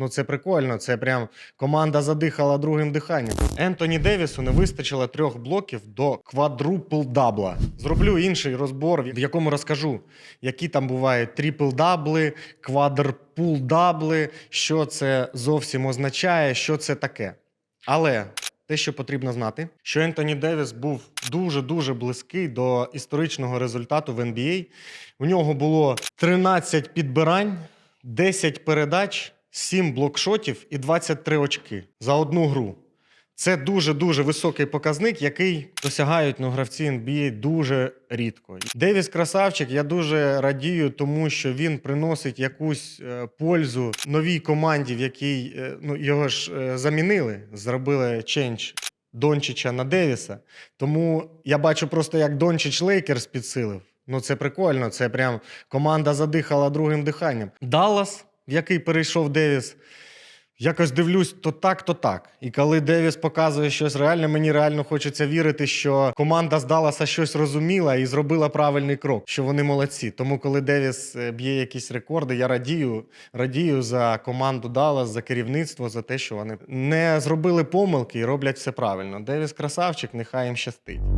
Ну це прикольно. Це прям команда задихала другим диханням. Ентоні Девісу не вистачило трьох блоків до квадрупл дабла. Зроблю інший розбор, в якому розкажу, які там бувають трипл дабли, квадрпул дабли, що це зовсім означає, що це таке. Але те, що потрібно знати, що Ентоні Девіс був дуже-дуже близький до історичного результату в NBA. У нього було 13 підбирань, 10 передач, 7 блокшотів і 23 очки за одну гру. Це дуже-дуже високий показник, який досягають ну, гравці NBA дуже рідко. Девіс красавчик, я дуже радію, тому що він приносить якусь е, пользу новій команді, в якій е, ну, його ж е, замінили, зробили ченч Дончича на Девіса. Тому я бачу просто, як Дончич Лейкерс підсилив. Ну це прикольно. Це прям команда задихала другим диханням. Даллас, в який перейшов Девіс. Якось дивлюсь, то так, то так. І коли Девіс показує щось реальне, мені реально хочеться вірити, що команда з Далласа щось розуміла і зробила правильний крок, що вони молодці. Тому, коли Девіс е, б'є якісь рекорди, я радію, радію за команду Даллас, за керівництво, за те, що вони не зробили помилки і роблять все правильно. Девіс красавчик, нехай їм щастить.